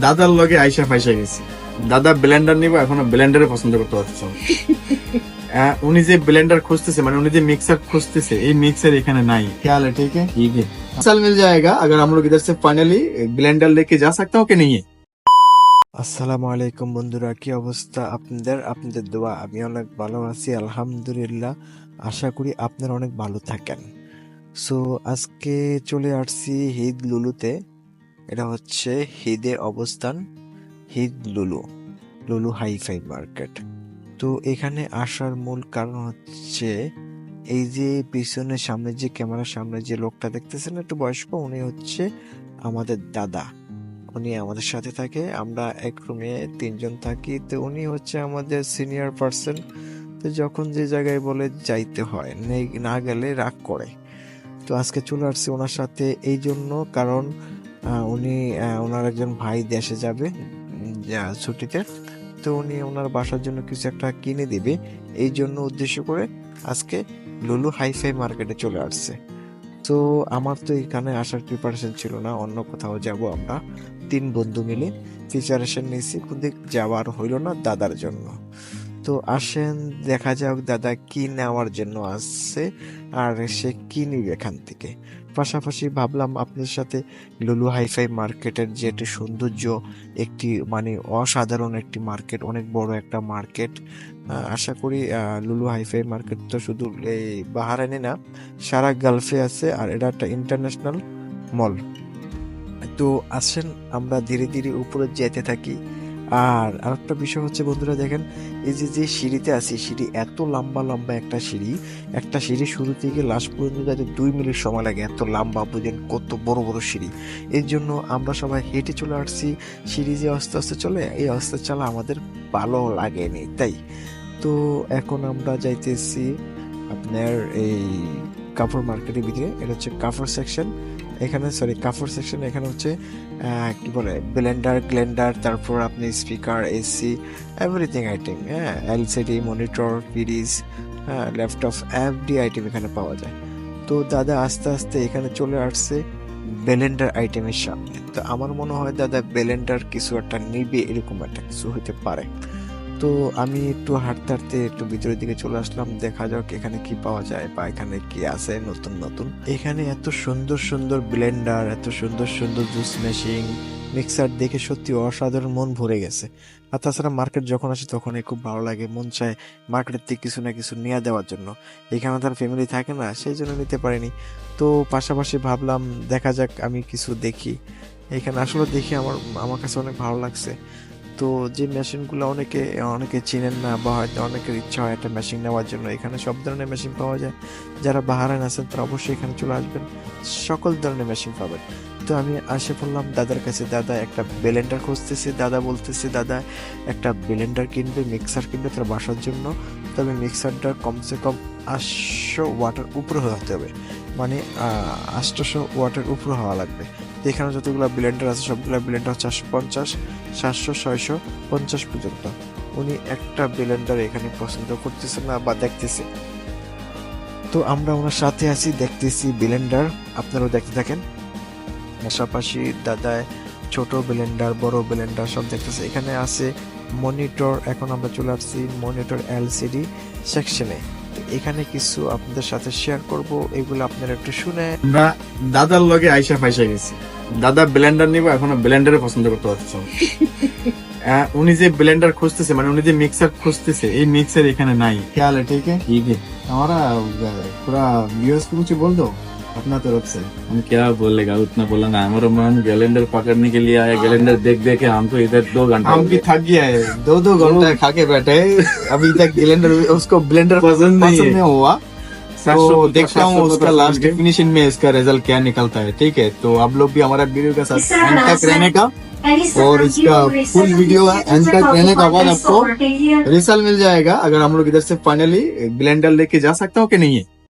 দাদার লগে আইসা ফাইসা গেছি দাদা ব্লেন্ডার নিব এখনো ব্লেন্ডারে পছন্দ করতে পারছে না। আহ, উনি যে ব্লেন্ডার খুঁজতেছে মানে উনি যে मिक्सर খুঁজতেছে এই मिक्सर এখানে নাই ख्याल है ठीक है ठीक है साल मिल जाएगा अगर हम लोग इधर से फाइनली ब्लेंडर लेके जा सकता हूँ कि नहीं है আসসালামু আলাইকুম বন্ধুরা কি অবস্থা আপনাদের আপনাদের দোয়া আমি অনেক ভালো আছি আলহামদুলিল্লাহ আশা করি আপনারা অনেক ভালো থাকেন সো আজকে চলে আসছি হিদ লুলুতে এটা হচ্ছে হিদের অবস্থান, হিদ লুলু লুলু হাইফাই মার্কেট। তো এখানে আসার মূল কারণ হচ্ছে এই যে পিছনের সামনে যে ক্যামেরার সামনে যে লোকটা দেখতেছেন একটু বয়স্ক, উনি হচ্ছে আমাদের দাদা। উনি আমাদের সাথে থাকে, আমরা এক রুমে তিনজন থাকি। তো উনি হচ্ছে আমাদের সিনিয়র পার্সন তো যখন যে জায়গায় বলে যাইতে হয় না গেলে রাগ করে। তো আজকে চলে আসছি ওনার সাথে। এই জন্য কারণ উনি ওনার একজন ভাই দেশে যাবে ছুটিতে। তো উনি ওনার বাসার জন্য কিছু একটা কিনে দিবে। এই জন্য উদ্দেশ্য করে আজকে লুলু হাইফাই মার্কেটে চলে আসছে। তো আমার তো এখানে আসার প্রিপারেশন ছিল না, অন্য কোথাও যাব আমরা। তিন বন্ধু মিলে প্রিপারেশন নিয়েছি কিন্তু যাওয়ার হইল না দাদার জন্য। তো আসেন, দেখা যাক দাদা কি নেওয়ার জন্য আসছে আর সে কি নিবে এখান থেকে। পাশাপাশি ভাবলাম আপনাদের সাথে লুলু হাইফাই মার্কেটের যে একটি সৌন্দর্য, একটি মানে অসাধারণ একটি মার্কেট, অনেক বড় একটা মার্কেট আশা করি লুলু হাইফাই মার্কেট তো শুধু এই বাহারাইনে না, সারা গালফে আছে আর এটা একটা ইন্টারন্যাশনাল মল। তো আসেন, আমরা ধীরে ধীরে উপরে যেতে থাকি। আর আরেকটা বিষয় হচ্ছে, বন্ধুরা দেখেন, এই যে যে সিঁড়িতে আছি সিঁড়ি এত লম্বা লম্বা একটা সিঁড়ি একটা সিঁড়ি শুরু থেকে লাস্ট পর্যন্ত যাতে দুই মিনিট সময় লাগে, এত লম্বা বুঝেন কত বড় বড় সিঁড়ি। এর জন্য আমরা সবাই হেঁটে চলে আসছি, সিঁড়ি যে আস্তে আস্তে চলে, এই আস্তে চলা আমাদের ভালো লাগেনি, তাই? তো এখন আমরা যাইতেছি আপনার এই কাপড় মার্কেটের ভিতরে, এটা হচ্ছে কাপড় সেকশন এখানে সরি কাপড় সেকশন এখানে হচ্ছে কি বলে ব্লেন্ডার গ্লেন্ডার তারপর আপনি স্পিকার এসি এভরিথিং আইটেম হ্যাঁ এলসিডি মনিটর ফ্রিজ হ্যাঁ ল্যাপটপ এভরি আইটেম এখানে পাওয়া যায়। তো দাদা আস্তে আস্তে এখানে চলে আসছে ব্লেন্ডার আইটেমের সামনে। তো আমার মনে হয় দাদা ব্লেন্ডার কিছু একটা নিবে, এরকম একটা কিছু হতে পারে। তো আমি একটু হাঁটতে হাঁটতে একটু ভিতরের দিকে চলে আসলাম। দেখা যাক এখানে কি পাওয়া যায় বা এখানে কি আছে নতুন নতুন। এখানে এত সুন্দর সুন্দর ব্লেন্ডার এত সুন্দর সুন্দর জুস মেশিন মিক্সার দেখে সত্যি অসাধারণ মন ভরে গেছে। আর তাছাড়া মার্কেট যখন আসে তখনই খুব ভালো লাগে, মন চায় মার্কেটের থেকে কিছু না কিছু নিয়ে দেওয়ার জন্য। এখানে তার ফ্যামিলি থাকে না, সেই জন্য নিতে পারিনি। তো পাশাপাশি ভাবলাম দেখা যাক আমি কিছু দেখি। এখানে আসলে দেখি আমার আমার কাছে অনেক ভালো লাগছে। তো যে মেশিনগুলো অনেকে অনেকে চিনেন না বা হয়তো অনেকের ইচ্ছা হয় একটা মেশিন নেওয়ার জন্য। এখানে সব ধরনের মেশিন পাওয়া যায়। যারা বাহারান আছেন তারা অবশ্যই এখানে চলে আসবেন। সকল ধরনের মেশিন পাবেন। তো আমি আসে পড়লাম দাদার কাছে, দাদা একটা ব্লেন্ডার খুঁজতেছে, দাদা বলতেছে, দাদা, একটা ব্লেন্ডার কিনবে, মিক্সার কিনবে তার বাসার জন্য। তবে মিক্সারটা কমসে কম আটশো ওয়াটার উপরে হতে হবে। মানে আটশোশো ওয়াটার উপরে হওয়া লাগবে। এখানে যতগুলো ব্লেন্ডার আছে, সবগুলো ব্লেন্ডার হচ্ছে পঞ্চাশ, সাতশো, ছয়শো, পঞ্চাশ পর্যন্ত। উনি একটা ব্লেন্ডার এখানে পছন্দ করতেছে না বা দেখতেছে। তো আমরা ওনার সাথে আছি, দেখতেছি ব্লেন্ডার আপনারাও দেখতে থাকেন। পাশাপাশি দাদায় ছোট ব্লেন্ডার বড় ব্লেন্ডার সব দেখতেছে। এখানে আছে মনিটর এখন আমরা চলে আসছি মনিটর এলসিডি সেকশনে এখানে কিছু আপনাদের সাথে শেয়ার করব এগুলো আপনারা একটু শুনে আমরা দাদার লগে আইসা ফাইসা গেছি দাদা ব্লেন্ডার নিব এখনো ব্লেন্ডারে পছন্দ করতে পারছে না। আহ, উনি যে ব্লেন্ডার খুঁজতেছে মানে উনি যে मिक्सर খুঁজতেছে এই मिक्सर এখানে নাই ख्याल है ठीक है ठीक है हमारा अ, पूरा व्यूअर्स को कुछ बोल दो अपना तरफ़ से। हम क्या बोलेगा? उतना बोलेंगे। हमारा मन कैलेंडर पकड़ने के लिए आया। कैलेंडर देख देख के हमको इधर दो घंटा हम भी थक गया है। दो दो घंटा खा के बैठे अभी तक ब्लेंडर उसको ब्लेंडर पसंद नहीं है। हुआ। तो देखता हूँ उसका लास्ट डेफिनेशन में इसका रिज़ल्ट क्या निकलता है। ठीक है? तो आप लोग भी हमारा वीडियो के साथ एंड तक रहने का और इसका फुल वीडियो है। एंड तक रहने का बाद आपको रिज़ल्ट मिल जाएगा। अगर हम लोग इधर से फाइनली ब्लेंडर लेके जा सकता हूँ कि नहीं है?